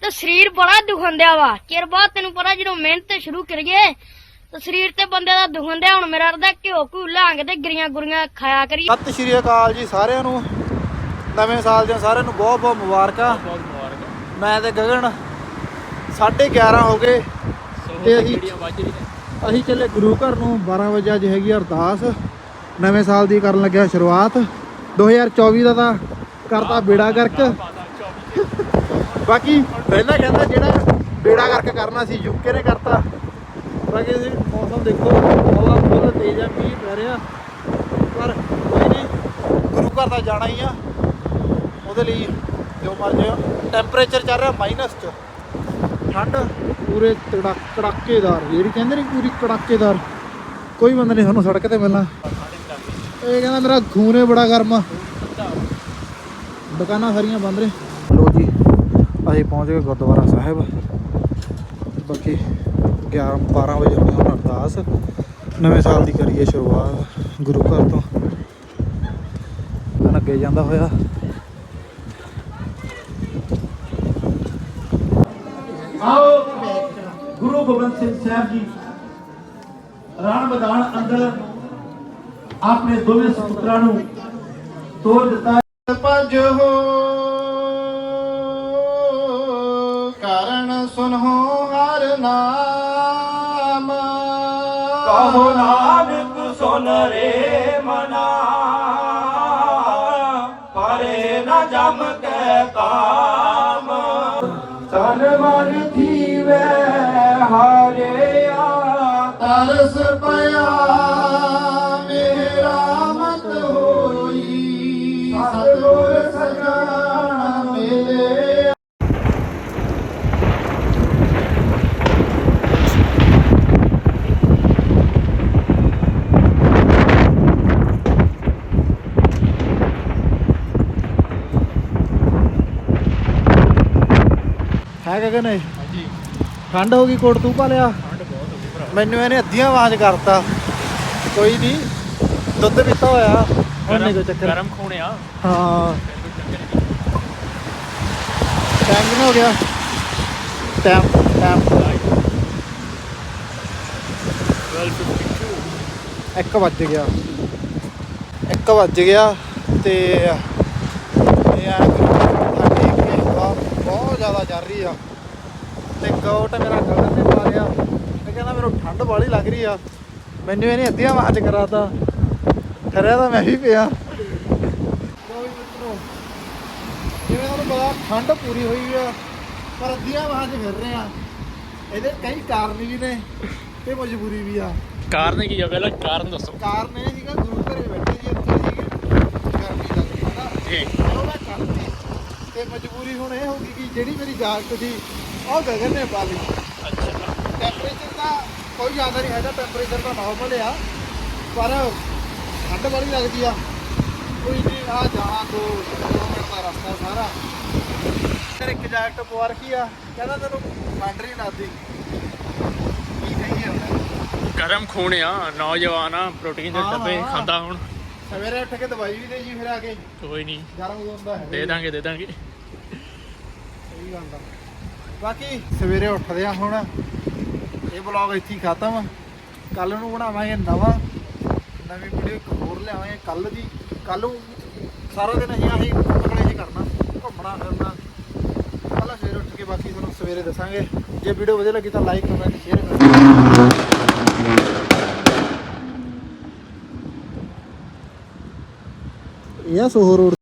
ਤੇ ਸਰੀਰ ਬੜਾ ਦੁਖਣ ਦਿਆ ਵਾ। ਚਿਰ ਬਾਅਦ ਤੈਨੂੰ ਪਤਾ ਜਦੋਂ ਮਿਹਨਤ ਸ਼ੁਰੂ ਕਰੀਏ ਤੇ ਸਰੀਰ ਤੇ ਬੰਦੇ ਦਾ ਦੁਖਣ ਦਿਆ ਹੁਣ ਮੇਰਾ ਅਰਦਾ ਘਿਓ ਘੂ ਲਾਂਗ ਤੇ ਗਰੀਆਂ ਗੁਰੀਆਂ ਖਾਇਆ ਕਰੀ ਸਤਿ ਸ਼੍ਰੀ ਅਕਾਲ ਜੀ ਸਾਰਿਆਂ ਨੂੰ। ਨਵੇਂ ਸਾਲ ਦੀਆਂ ਸਾਰਿਆਂ ਨੂੰ ਬਹੁਤ ਬਹੁਤ ਮੁਬਾਰਕਾਂ। ਬਹੁਤ ਮੁਬਾਰਕ। ਮੈਂ ਤੇ ਗਗਨ 11:30 ਹੋ ਗਏ। ਤੇ ਅਸੀਂ ਅਸੀਂ ਚੱਲੇ ਗੁਰੂ ਘਰ ਨੂੰ। 12 ਵਜੇ ਅੱਜ ਹੈਗੀ ਆ ਅਰਦਾਸ। ਨਵੇਂ ਸਾਲ ਦੀ ਕਰਨ ਲੱਗਿਆ ਸ਼ੁਰੂਆਤ। 2024 ਦਾ ਤਾਂ ਕਰਤਾ ਬੇੜਾ ਗਰਕ। ਬਾਕੀ ਪਹਿਲਾਂ ਕਹਿੰਦਾ ਜਿਹੜਾ ਬੇੜਾ ਕਰਕੇ ਕਰਨਾ ਸੀ, ਯੂਕੇ ਨੇ ਕਰਤਾ। ਬਾਕੀ ਤੁਸੀਂ ਮੌਸਮ ਦੇਖੋ, ਹਵਾ ਬਹੁਤ ਤੇਜ਼ ਆ, ਮੀਂਹ ਪੈ ਰਿਹਾ। ਪਰ ਕੋਈ ਨਹੀਂ, ਗੁਰੂ ਘਰ ਤਾਂ ਜਾਣਾ ਹੀ ਆ। ਉਹਦੇ ਲਈ ਜੋ ਮਰਜ਼ੀ ਟੈਂਪਰੇਚਰ ਚੱਲ ਰਿਹਾ ਮਾਈਨਸ 'ਚ। ਠੰਡ ਪੂਰੇ ਤੜਾ ਕੜਾਕੇਦਾਰ ਜਿਹੜੀ ਕਹਿੰਦੇ ਨੇ ਪੂਰੀ ਕੜਾਕੇਦਾਰ ਕੋਈ ਬੰਦਾ ਨਹੀਂ ਸਾਨੂੰ ਸੜਕ ਤੇ ਮਿਲਣਾ। ਇਹ ਕਹਿੰਦਾ ਮੇਰਾ ਖੂਨ ਬੜਾ ਗਰਮ ਆ। ਦੁਕਾਨਾਂ ਸਾਰੀਆਂ ਬੰਦ ਨੇ। ਲੋ ਜੀ ਅਸੀਂ ਪਹੁੰਚ ਗਏ ਗੁਰਦੁਆਰਾ ਸਾਹਿਬ। ਬਾਕੀ 11 12 ਵਜੇ ਹੋਣੀ ਹੁਣ ਅਰਦਾਸ। ਨਵੇਂ ਸਾਲ ਦੀ ਕਰੀਏ ਸ਼ੁਰੂਆਤ ਗੁਰੂ ਘਰ ਤੋਂ। ਤਾਂ ਅੱਗੇ ਜਾਂਦਾ ਹੋਇਆ। ਆਓ ਗੁਰੂ ਗੋਬਿੰਦ ਸਿੰਘ ਸਾਹਿਬ ਜੀ ਰਾਣ ਮੈਦਾਨ ਅੰਦਰ ਆਪਣੇ ਦੋਵੇਂ ਸੁਪੁੱਤਰਾਂ ਨੂੰ ਤੋੜ ਦਿੱਤਾ। ਪੰਜ ਹੋ ਕਾਰਨ ਸੁਨੋ ਹਰ ਨਾਮ। ਕਹੋ ਨਾਨਕ ਸੁਨ ਰੇ ਮਨਾ। ਪਰੇ ਨਾ ਜਮ ਕੈ ਕਾਮ। ਤਨ ਮਨ ਥੀਵੇ ਹਾਰਿਆ ਤਰਸ ਹੈ ਗਗਨ ਇਹ ਹਾਂਜੀ ਠੰਡ ਹੋ ਗਈ ਕੋਟ ਤੂੰ ਪਾ ਲਿਆ। ਠੰਡ ਬਹੁਤ ਹੋ ਗਈ ਭਰਾ ਮੈਨੂੰ ਇਹਨੇ ਅੱਧੀਆਂ ਆਵਾਜ਼ ਕਰਤਾ। ਕੋਈ ਨਹੀਂ ਦੁੱਧ ਪੀਤਾ ਹੋਇਆ। ਹੁਣ ਨਹੀਂ ਕੋਈ ਚੱਕਰ। ਗਰਮ ਖੂਣਿਆ ਹਾਂ। ਟਾਈਮ ਕਿੰਨਾ ਹੋ ਗਿਆ? Time time. 1252 1 ਵੱਜ ਗਿਆ। 1 ਵੱਜ ਗਿਆ ਤੇ ਇਹ ਆ ਮੱਥਾ ਟੇਕ ਕੇ ਹਵਾ ਬਹੁਤ ਜ਼ਿਆਦਾ ਚੱਲ ਰਹੀ ਆ। ਤੇ ਕੋਟ ਮੇਰਾ ਗਗਨ ਨੇ ਪਾ ਲਿਆ ਇਹ ਕਹਿੰਦਾ ਮੈਨੂੰ ਠੰਡ ਬਾਲੀ ਲੱਗ ਰਹੀ ਆ। ਮੈਨੂੰ ਇਹਨੇ ਅੱਧੀਆਂ ਆਵਾਜ਼ ਕਰਾਤਾ। ਠਰਿਆ ਤਾਂ ਮੈਂ ਵੀ ਪਿਆ। ਕੋਈ ਮਿੱਤਰੋ ਜਿਵੇਂ ਤੁਹਾਨੂੰ ਪਤਾ ਠੰਡ ਪੂਰੀ ਹੋਈ ਆ ਪਰ ਅੱਧੀਆਂ ਆਵਾਜ਼ ਫਿਰ ਰਹੇ ਆ। ਇਹਦੇ ਕਈ ਕਾਰਨ ਵੀ ਨੇ ਤੇ ਮਜਬੂਰੀ ਵੀ ਆ। ਕਾਰਨ ਕੀ ਆ? ਪਹਿਲਾਂ ਕਾਰਨ ਦੱਸੋ। ਕਾਰਨ ਇਹ ਸੀਗਾ ਗੁਰੂ ਘਰੇ ਬੈਠੇ ਜੀ ਇੱਥੇ ਸੀਗੇ। ਗਰਮੀ ਲੱਗਦੀ ਹੈ ਨਾ ਜੀ। ਚਲੋ ਮੈਂ ਕਰਤੀ ਤੇ ਮਜਬੂਰੀ ਹੁਣ ਇਹ ਹੋ ਗਈ ਕਿ ਜਿਹੜੀ ਮੇਰੀ ਜਾਕਟ ਸੀ ਉਹ ਗਗਨ ਨੇ ਪਾ ਲਈ। ਅੱਛਾ ਟੈਂਪਰੇਚਰ ਦਾ ਕੋਈ ਜ਼ਿਆਦਾ ਨਹੀਂ ਹੈਗਾ ਟੈਂਪਰੇਚਰ ਤਾਂ ਨਾਰਮਲ ਆ ਪਰ ਠੰਡ ਬੜੀ ਲੱਗਦੀ ਆ। ਕੋਈ ਨਹੀਂ ਆ ਜਾਣਾ ਦੋ ਕਿਲੋਮੀਟਰ ਦਾ ਰਸਤਾ ਸਾਰਾ। ਫਿਰ ਇੱਕ ਜਾਕਟ ਪਵਾ ਰੱਖੀ ਆ ਕਹਿੰਦਾ ਤੈਨੂੰ ਨਹੀਂ ਲੱਗਦੀ ਕੀ ਕਹੀਏ ਹੁਣ? ਗਰਮ ਖੂਣਿਆ ਨੌਜਵਾਨ ਆ ਪ੍ਰੋਟੀਨ ਦੇ ਡੱਬੇ। ਖਾਂਦਾ ਹੁਣ। ਸਵੇਰੇ ਉੱਠ ਕੇ ਦਵਾਈ ਵੀ ਦੇ ਜੀ ਫਿਰ ਆ ਕੇ। ਕੋਈ ਨਹੀਂ। ਗਰਮ ਹੁੰਦਾ ਹੈ। ਦੇ ਦਾਂਗੇ ਦੇ ਦਾਂਗੇ। ਸਹੀ ਗੱਲ ਆ। ਬਾਕੀ ਸਵੇਰੇ ਉੱਠਦੇ ਆ ਹੁਣ। ਇਹ ਬਲੌਗ ਇੱਥੇ ਹੀ ਖਤਮ। ਕੱਲ ਨੂੰ ਬਣਾਵਾਂਗੇ ਨਵਾਂ। ਨਵੀਂ ਵੀਡੀਓ ਇੱਕ ਹੋਰ ਲਿਆਵਾਂਗੇ ਕੱਲ ਦੀ। ਕੱਲ ਨੂੰ ਸਾਰਾ ਦਿਨ ਅਸੀਂ ਆਹੀ ਅਗਲੇ ਹੀ ਕਰਨਾ ਘੁੰਮਣਾ ਫਿਰਨਾ। ਕੱਲ ਸਵੇਰੇ ਉੱਠ ਕੇ ਬਾਕੀ ਤੁਹਾਨੂੰ ਸਵੇਰੇ ਦੱਸਾਂਗੇ। ਜੇ ਵੀਡੀਓ ਵਧੀਆ ਲੱਗੀ ਤਾਂ ਲਾਈਕ ਕਮੈਂਟ ਸ਼ੇਅਰ ਕਰੋ ਇਹ ਆ ਸੋਹੋ ਰੋਡ